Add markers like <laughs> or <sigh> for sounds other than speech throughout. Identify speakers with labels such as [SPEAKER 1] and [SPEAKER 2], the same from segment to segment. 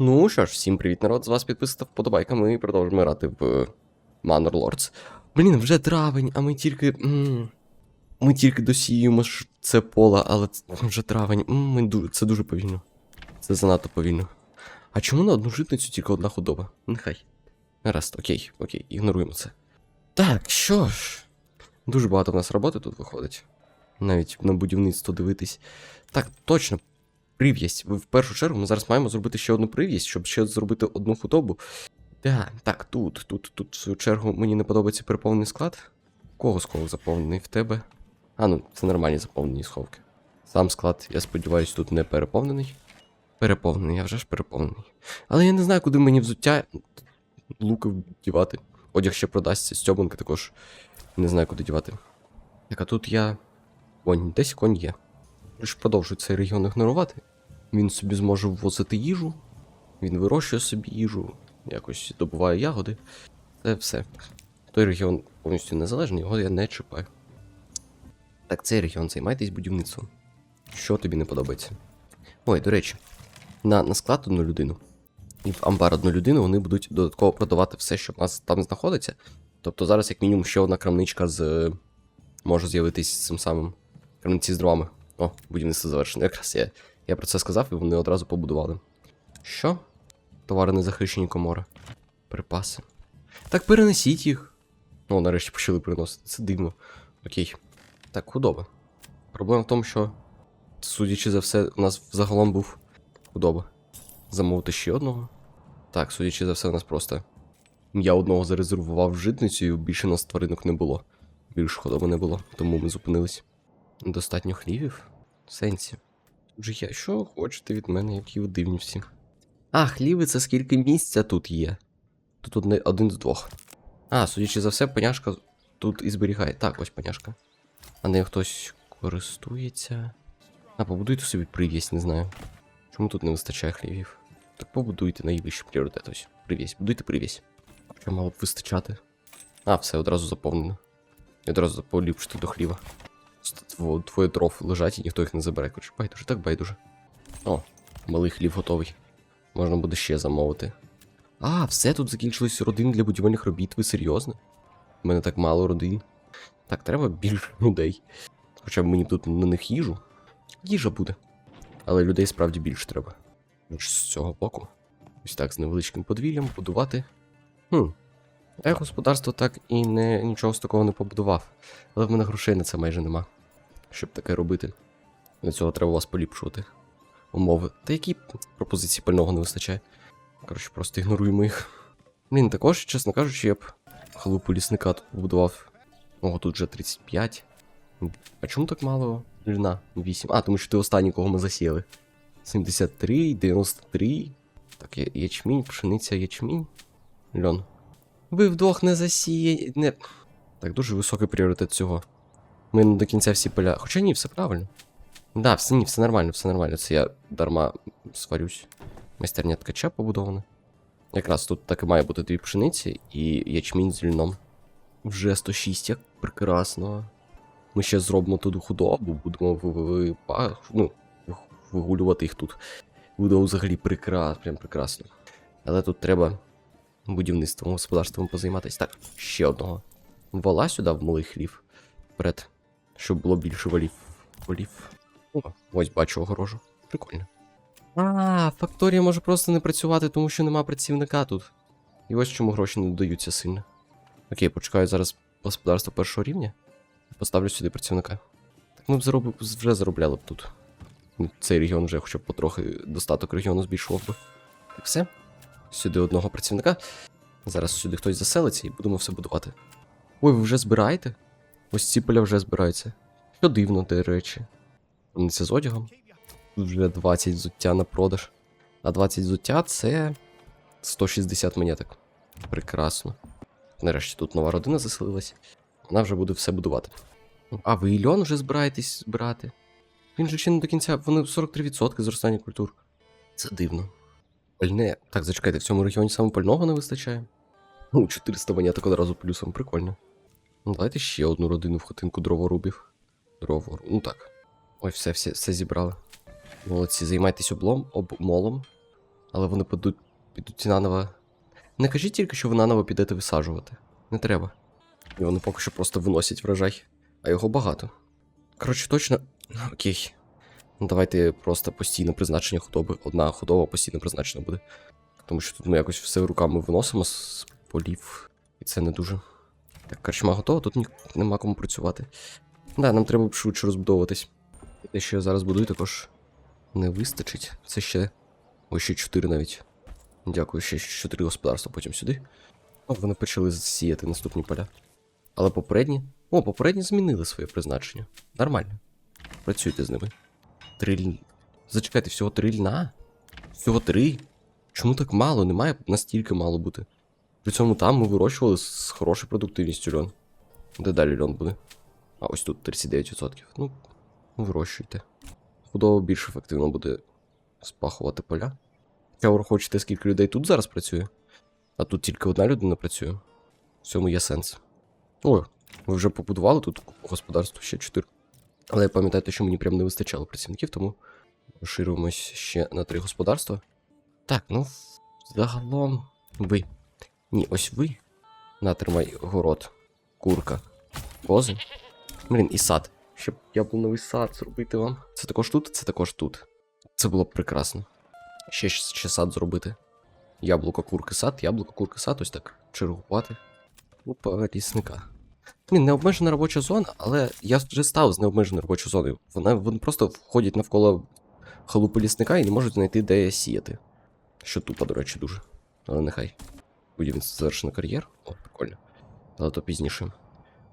[SPEAKER 1] Ну що ж, всім привіт, народ, з вас підписата вподобайка, ми продовжуємо грати в е, Manor Lords. Блін, вже травень, а ми тільки. Ми тільки досіємо це поле, але вже травень. Ми це дуже повільно. Це занадто повільно. А чому на одну житницю тільки одна худоба? Нехай. Гаразд, окей, окей, ігноруємо це. Так, що ж. Дуже багато в нас роботи тут виходить. Навіть на будівництво дивитись. Так, точно, Прив'язь. В першу чергу ми зараз маємо зробити ще одну прив'язь, щоб ще зробити одну худобу. Да, так, тут, тут, тут, в свою чергу, мені не подобається переповнений склад. Кого сховок заповнений? В тебе? А, ну, це нормальні заповнені сховки. Сам склад, я сподіваюся, тут не переповнений. Переповнений, я вже ж переповнений. Але я не знаю, куди мені взуття луки дівати. Одяг ще продасться, стьобанки також. Не знаю, куди дівати. Так, а тут я. Конь, десь конь є. Продовжую цей регіон ігнорувати. Він собі зможе ввозити їжу, він вирощує собі їжу, якось добуває ягоди. Це все. Той регіон повністю незалежний, його я не чіпаю. Так, цей регіон, займайтесь будівництвом. Що тобі не подобається? Ой, до речі, на, на склад одну людину і в амбар одну людину вони будуть додатково продавати все, що в нас там знаходиться. Тобто зараз, як мінімум, ще одна крамничка з. може з'явитись цим самим крамниці з дровами. О, будівництво завершено. Якраз я, я про це сказав, і вони одразу побудували. Що? Товари незахищені комори. Припаси. Так перенесіть їх. О, нарешті почали приносити. Це дивно. Окей. Так, худоба. Проблема в тому, що, судячи за все, у нас загалом був худоба. Замовити ще одного. Так, судячи за все, у нас просто. Я одного зарезервував житницю, і більше нас тваринок не було. Більше худоби не було, тому ми зупинились. Достатньо хлівів? В сенсі. Вже я що хочете від мене, які ви дивні всі. А, хліви це скільки місця тут є. Тут одне, один з двох. А, судячи за все, паняшка тут і зберігає. Так, ось паняшка. А нею хтось користується. А, побудуйте собі прив'язь, не знаю. Чому тут не вистачає хлівів? Так побудуйте найвищий пріоритет ось. Прив'язь. Будуйте прив'язь. Що мало б вистачати? А, все, одразу заповнено. І одразу поліпшити до хліва. Тво- Твоє дров лежать і ніхто їх не забере. Короче, байдуже, так байдуже. О, малий хліб готовий. Можна буде ще замовити. А, все тут закінчилось родин для будівельних робіт. Ви серйозно? У мене так мало родин. Так, треба більше <laughs> людей. Хоча б мені тут на них їжу. Їжа буде. Але людей справді більше треба. Ніж з цього боку. Ось так, з невеличким подвір'ям будувати. Хм. Я господарство так і не, нічого з такого не побудував. Але в мене грошей на це майже нема. Щоб таке робити. Для цього треба вас поліпшувати. Умови. Та які пропозиції пального не вистачає. Коротше, просто ігноруємо їх. Блін, також, чесно кажучи, я б халупу лісника тут побудував. Ого, тут вже 35. А чому так мало льна? 8. А, тому що ти останній, кого ми засіяли. 73, 93. Так, ячмінь, пшениця, ячмінь. Льон. Ви вдвох не засіє. Не... Так, дуже високий пріоритет цього. Ми не до кінця всі поля. Хоча ні, все правильно. Да, все ні, все нормально, все нормально. Це я дарма сварюсь. Майстерня ткача побудована. Якраз тут так і має бути дві пшениці і ячмінь з льном. Вже 106, як прекрасно. Ми ще зробимо тут худобу, будемо ну, вигулювати їх тут. Буде взагалі прекрасно, прям прекрасно. Але тут треба будівництвом, господарством позайматися. Так, ще одного. Вола сюди в малий хлів. Вперед. Щоб було більше валів. Волів. О, ось бачу огорожу. Прикольно. А, факторія може просто не працювати, тому що нема працівника тут. І ось чому гроші не додаються сильно. Окей, почекаю зараз господарство першого рівня. Поставлю сюди працівника. Так ми б зароб... вже заробляли б тут. Ну, Цей регіон вже хоча б потрохи достаток регіону збільшував би. Так все. Сюди одного працівника. Зараз сюди хтось заселиться і будемо все будувати. Ой, ви вже збираєте? Ось ці поля вже збираються. Що дивно, до речі. Це з одягом. Тут вже 20 взуття на продаж. А 20 взуття це 160 монеток. Прекрасно. Нарешті тут нова родина заселилась. Вона вже буде все будувати. А ви і льон вже збираєтесь збирати? Він же ще не до кінця, вони 43% зростання культур. Це дивно. Пальне. Так, зачекайте, в цьому регіоні саме пального не вистачає. Ну, 400 монеток одразу плюсом, прикольно. Ну, давайте ще одну родину в хатинку дроворубів. Дровору. Ну так. Ой, все, все, все зібрали. Молодці, займайтесь облом, обмолом. Але вони підуть, підуть наново. Не кажіть тільки, що ви наново підете висаджувати. Не треба. І вони поки що просто виносять врожай, а його багато. Коротше, точно. Окей. Ну, давайте просто постійне призначення худоби. Одна худоба постійно призначена буде. Тому що тут ми якось все руками виносимо з полів, і це не дуже. Так, корчма готова, тут ні... нема кому працювати. Да, нам треба б швидше розбудовуватись. Те, що я зараз будую, також не вистачить. Це ще. Ось ще 4 навіть. Дякую, ще 4 господарства потім сюди. О, вони почали сіяти наступні поля. Але попередні. О, попередні змінили своє призначення. Нормально. Працюйте з ними. Три ль... Зачекайте, всього три льна? Всього три? Чому так мало? Немає настільки мало бути. При цьому там ми вирощували з хорошою продуктивністю льон. Де далі льон буде? А ось тут 39%. Ну, вирощуйте. Худоба більш ефективно буде спахувати поля. Хоча враховуєте, скільки людей тут зараз працює. А тут тільки одна людина працює. В цьому є сенс. О, ви вже побудували тут господарство ще 4. Але пам'ятайте, що мені прям не вистачало працівників, тому розширюємось ще на три господарства. Так, ну, загалом ви. Ні, ось ви. На, тримай город, курка, кози. Блін, і сад. Щоб яблуновий сад зробити вам. Це також тут, це також тут. Це було б прекрасно. Ще, ще сад зробити. Яблуко, курки, сад, яблуко, курки, сад, ось так. Чергувати. Опа, лісника. Блін, необмежена робоча зона, але я вже став з необмеженою робочою зоною. Вона, вони просто входять навколо халупи лісника і не можуть знайти, де сіяти. Що тупо, до речі, дуже. Але нехай. Будівництво завершено кар'єр. О, прикольно. Але то пізніше.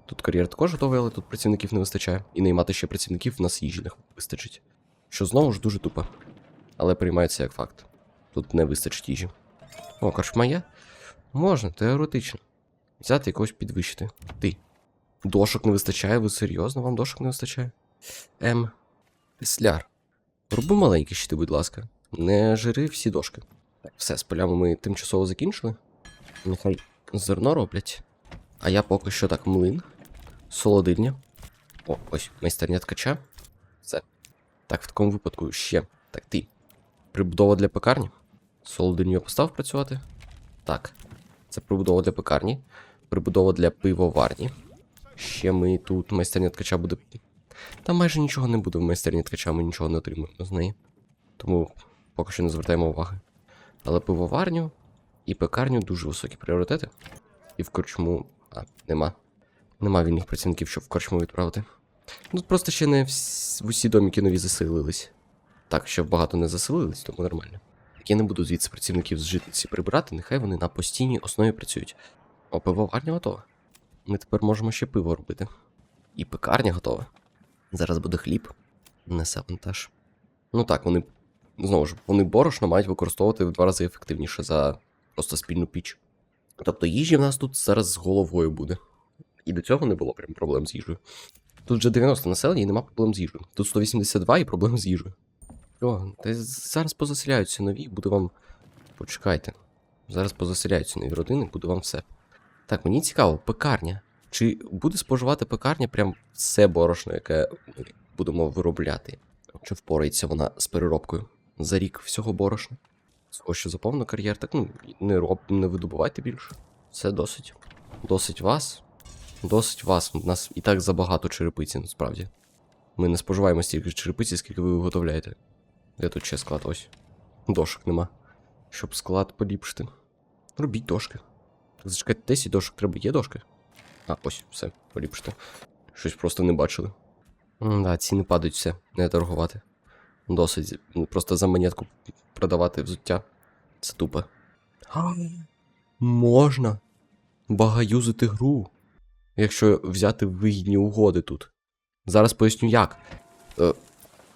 [SPEAKER 1] Тут кар'єр також готовий, але тут працівників не вистачає. І наймати ще працівників в нас їжі вистачить. Що знову ж дуже тупо. Але приймається як факт. Тут не вистачить їжі. О, корчма є? Можна, теоретично. Взяти якогось підвищити. Ти. Дошок не вистачає, ви серйозно? Вам дошок не вистачає? Ем. Тесляр. Роби маленькі щити, будь ласка. Не жири всі дошки. Так, все, з полями ми тимчасово закінчили. Нехай зерно роблять. А я поки що так млин. Солодильня. О, ось, майстерня ткача. Все. Так, в такому випадку ще. Так, ти. Прибудова для пекарні. Солодильню я постав працювати. Так. Це прибудова для пекарні. Прибудова для пивоварні. Ще ми тут майстерня ткача буде. Там майже нічого не буде в майстерні ткача, ми нічого не отримуємо з неї. Тому поки що не звертаємо уваги. Але пивоварню і пекарню дуже високі пріоритети. І в корчму. А, нема. Нема вільних працівників, щоб в корчму відправити. Ну, просто ще не всі, усі доміки нові заселились. Так, ще багато не заселились, тому нормально. Я не буду звідси працівників з житниці прибирати, нехай вони на постійній основі працюють. О, пивоварня готова. Ми тепер можемо ще пиво робити. І пекарня готова. Зараз буде хліб. Несе вантаж. Ну так, вони. Знову ж, вони борошно мають використовувати в два рази ефективніше за просто спільну піч. Тобто їжі в нас тут зараз з головою буде. І до цього не було прям проблем з їжею. Тут вже 90 населення і нема проблем з їжею. Тут 182 і проблем з їжею. О, та зараз позаселяються нові, буде вам. Почекайте. Зараз позаселяються нові родини, буде вам все. Так, мені цікаво, пекарня. Чи буде споживати пекарня прям все борошно, яке ми будемо виробляти? Чи впорається вона з переробкою за рік всього борошна? Схоже, що заповнено кар'єр, так ну не роб, не видобувайте більше. Все досить. Досить вас. Досить вас. У нас і так забагато черепиці, насправді. Ми не споживаємо стільки черепиці, скільки ви виготовляєте. Де тут ще склад ось? Дошок нема. Щоб склад поліпшити. Робіть дошки. Так зачекайте, 10 дошок треба, є дошки? А, ось, все, поліпшити. Щось просто не бачили. М, Да, ціни падають все, не торгувати. Досить. ну, Просто за монетку продавати взуття. Це тупо. А, можна багаюзити гру. Якщо взяти вигідні угоди тут. Зараз поясню як. Е,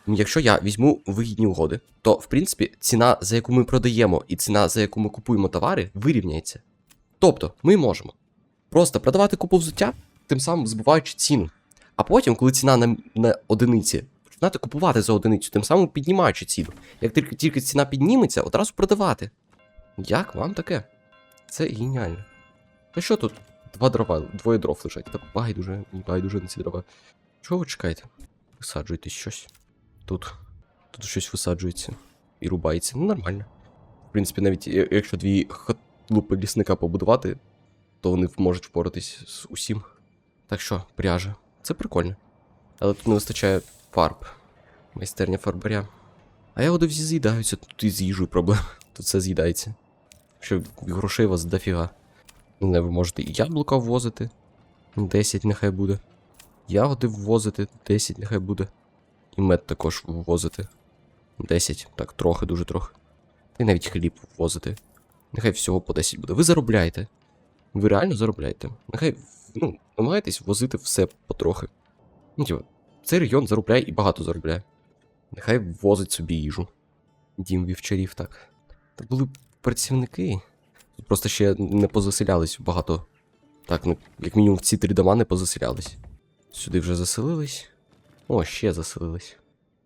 [SPEAKER 1] якщо я візьму вигідні угоди, то в принципі ціна, за яку ми продаємо, і ціна, за яку ми купуємо товари, вирівняється. Тобто, ми можемо просто продавати купу взуття, тим самим збиваючи ціну. А потім, коли ціна на, на одиниці, починати купувати за одиницю, тим самим піднімаючи ціну. Як тільки, тільки ціна підніметься, одразу продавати. Як вам таке? Це геніально. Та що тут? Два дрова, двоє дров лежать. Та байдуже, байдуже на ці дрова. Чого ви чекаєте? Висаджуєте щось. Тут. Тут щось висаджується. І рубається. Ну, нормально. В принципі, навіть якщо дві хатлупи лісника побудувати, то вони можуть впоратись з усім. Так що, пряжа. Це прикольно. Але тут не вистачає фарб. Майстерня фарбаря. А ягоди всі з'їдаються, тут і з проблем. <laughs> Тут все з'їдається. Що грошей у вас дофіга. Не, ви можете і яблука ввозити. 10 нехай буде. Ягоди ввозити, 10 нехай буде. І мед також ввозити. 10, так, трохи, дуже трохи. Й навіть хліб ввозити. Нехай всього по 10 буде. Ви заробляєте. Ви реально заробляєте. Нехай, ну, намагайтесь возити все потрохи. Ну, типа, цей регіон заробляє і багато заробляє. Нехай возить собі їжу. Дім вівчарів, так. Та були працівники. Тут просто ще не позаселялись багато. Так, ну, як мінімум в ці три дома не позаселялись. Сюди вже заселились. О, ще заселились.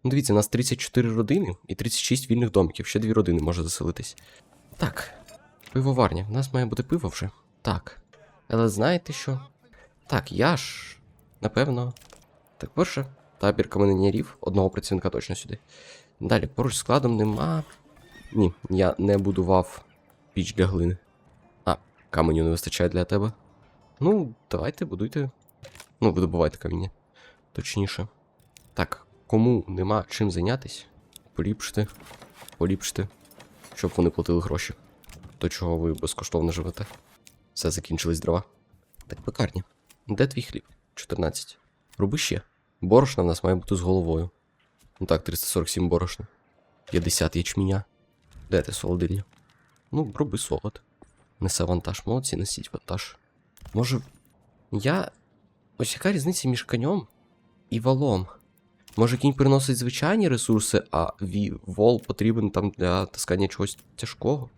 [SPEAKER 1] Ну, дивіться, у нас 34 родини і 36 вільних домиків. Ще дві родини може заселитись. Так. Пивоварня. У нас має бути пиво вже. Так. Але знаєте що? Так, я ж. Напевно. Так, перше, табір каменярів, одного працівника точно сюди. Далі, поруч з складом нема. Ні, я не будував піч для глини. А, каменю не вистачає для тебе. Ну, давайте, будуйте. Ну, видобувайте каміння. Точніше. Так, кому нема чим зайнятись, поліпшити, поліпшити, щоб вони платили гроші. До чого ви безкоштовно живете. Все закінчились дрова. Так, пекарня. Де твій хліб? 14. Роби ще. Борошна в нас має бути з головою. Ну так, 347 борошна. 50 ячменя. Де ти солодильня? Ну, роби солод. Несе вантаж. Молодці, несіть вантаж. Може. Я. Ось яка різниця між конем і валом? Може кінь приносить звичайні ресурси, а вол потрібен там для таскання чогось тяжкого?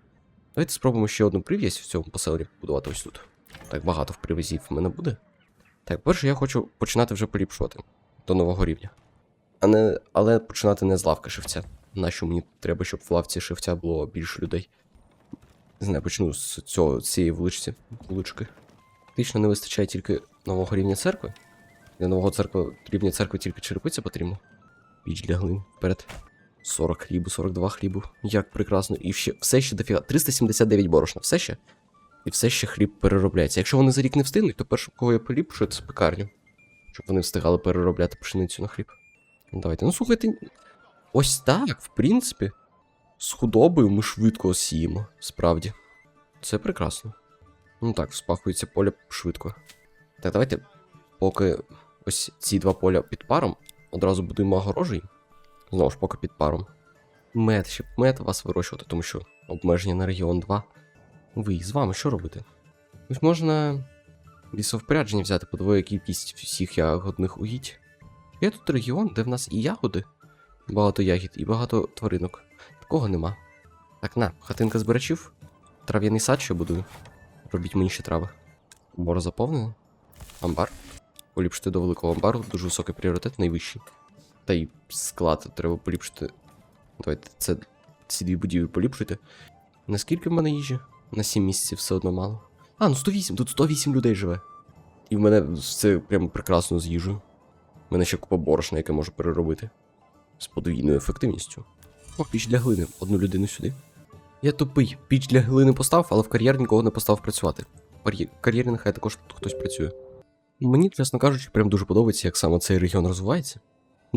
[SPEAKER 1] Давайте спробуємо ще одну прив'язь в цьому поселенні побудувати ось тут. Так багато в прив'язів в мене буде. Так, перше я хочу починати вже поліпшувати до нового рівня. А не, але починати не з лавки шивця. Нащо мені треба, щоб в лавці шивця було більше людей. Не знаю, почну з цього, цієї вуличці, вулички. Фактично не вистачає тільки нового рівня церкви. Для нового церкви, рівня церкви тільки черепиця потрібно. Піч для глин. Вперед. 40 хлібу, 42 хлібу. Як прекрасно. І ще все ще дофіга. 379 борошна, все ще. І все ще хліб переробляється. Якщо вони за рік не встигнуть, то перше, кого я поліпшую, це пекарню. Щоб вони встигали переробляти пшеницю на хліб. Ну, Давайте. Ну слухайте. Ось так, в принципі. З худобою ми швидко осіємо, справді. Це прекрасно. Ну так, спахується поля швидко. Так, давайте, поки ось ці два поля під паром, одразу будуємо огорожі. Знову ж, поки під паром. Мед, щоб мед вас вирощувати, тому що обмеження на регіон 2. Ви з вами що робите? Ось можна лісовпорядження взяти подвоє кількість всіх ягодних угідь. Є тут регіон, де в нас і ягоди, багато ягід, і багато тваринок. Такого нема. Так, на, хатинка збирачів. Трав'яний сад ще будую. Робіть мені ще трави. Мора заповнено. Амбар. Поліпшити до великого амбару, дуже високий пріоритет, найвищий. Та й склад треба поліпшити. Давайте це ці дві будівлі поліпшуйте. Наскільки в мене їжі? На 7 місяців все одно мало. А, ну 108, тут 108 людей живе. І в мене все прям прекрасно з їжею. У мене ще купа борошна, яке можу переробити. З подвійною ефективністю. О, піч для глини. Одну людину сюди. Я тупий. Піч для глини постав, але в кар'єр нікого не поставив працювати. В кар'єрі нехай також тут хтось працює. Мені, чесно кажучи, прям дуже подобається, як саме цей регіон розвивається.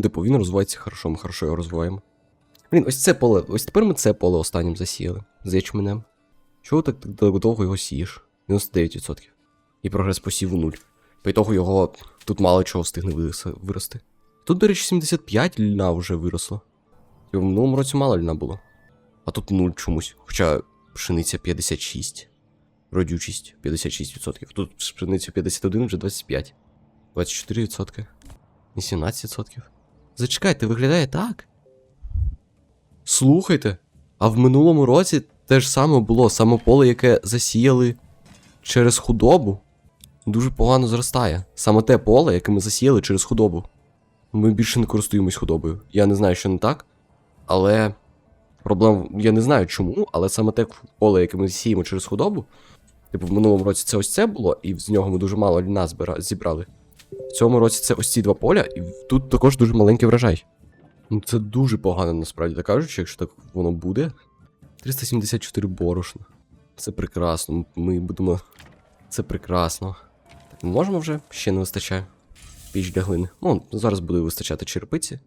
[SPEAKER 1] Типу, він розвивається хорошо, ми хорошо його розвиваємо. Блін, ось це поле. Ось тепер ми це поле останнім засіяли. З ячменем. Чого так довго його сієш? 99%. І прогрес посіву 0. По ітогу його тут мало чого встигне вирости. Тут, до речі, 75 льна вже виросло. І в минулому році мало льна було. А тут 0 чомусь. Хоча пшениця 56. Родючість 56%. Тут пшениця 51 вже 25. 24%. І 17%. Зачекайте, виглядає так. Слухайте, а в минулому році те ж саме було, саме поле, яке засіяли через худобу, дуже погано зростає. Саме те поле, яке ми засіяли через худобу. Ми більше не користуємось худобою. Я не знаю, що не так, але проблем. Я не знаю чому, але саме те поле, яке ми сіємо через худобу. Типу, в минулому році це ось це було, і з нього ми дуже мало льна зібрали. В цьому році це ось ці два поля, і тут також дуже маленький врожай. Ну, це дуже погано, насправді так кажучи, якщо так воно буде. 374 борошна. Це прекрасно. Ми будемо. Це прекрасно. Так, можемо вже? Ще не вистачає. Піч для глини. Ну, зараз буде вистачати черепиці.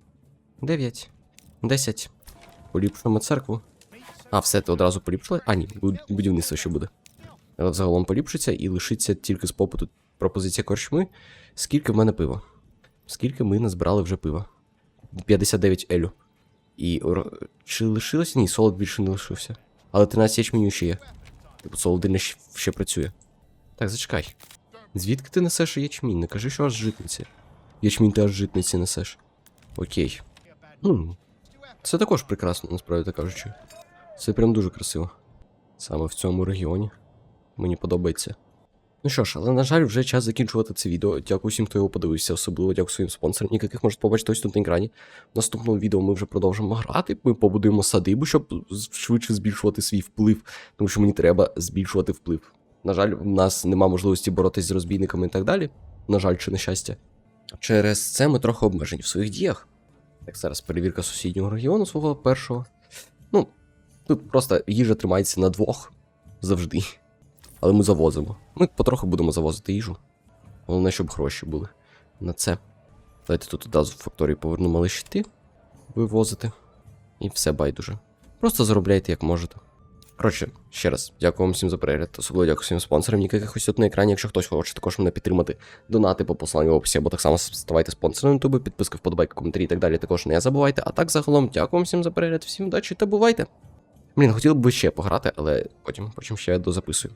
[SPEAKER 1] 9. 10. Поліпшуємо церкву. А, все, ти одразу поліпшили? А, ні, будівництво ще буде. Але взагалом поліпшиться і лишиться тільки з попиту пропозиція корчми. Скільки в мене пива? Скільки ми назбирали вже пива? 59 елю. І чи лишилося? Ні, солод більше не лишився. Але 13 ячменю ще є. Типу, солодильня ще, працює. Так, зачекай. Звідки ти несеш ячмінь? Не кажи, що аж житниці. Ячмінь ти аж житниці несеш. Окей. Ну, це також прекрасно, насправді кажучи. Це прям дуже красиво. Саме в цьому регіоні. Мені подобається. Ну що ж, але на жаль, вже час закінчувати це відео. Дякую всім, хто його подивився, особливо дякую своїм спонсорам, яких можете побачити ось тут на екрані. В наступному відео ми вже продовжимо грати. Ми побудуємо садибу, щоб швидше збільшувати свій вплив, тому що мені треба збільшувати вплив. На жаль, в нас нема можливості боротись з розбійниками і так далі. На жаль, чи на щастя. Через це ми трохи обмежені в своїх діях. Так, зараз перевірка сусіднього регіону свого першого. Ну, тут просто їжа тримається на двох завжди. Але ми завозимо. Ми потроху будемо завозити їжу. Головне, щоб гроші були на це. Давайте тут одразу в факторії повернемо лише щити вивозити. І все байдуже. Просто заробляйте як можете. Коротше, ще раз, дякую вам всім за перегляд. Особливо дякую всім спонсорам, яких ось тут на екрані. Якщо хтось хоче також мене підтримати, донати по посиланню в описі, або так само ставайте спонсором на YouTube, підписка, вподобайка, коментарі і так далі. Також не забувайте. А так загалом, дякую вам всім за перегляд, всім удачі та бувайте. Блін, хотів би ще пограти, але потім, потім ще дозаписую.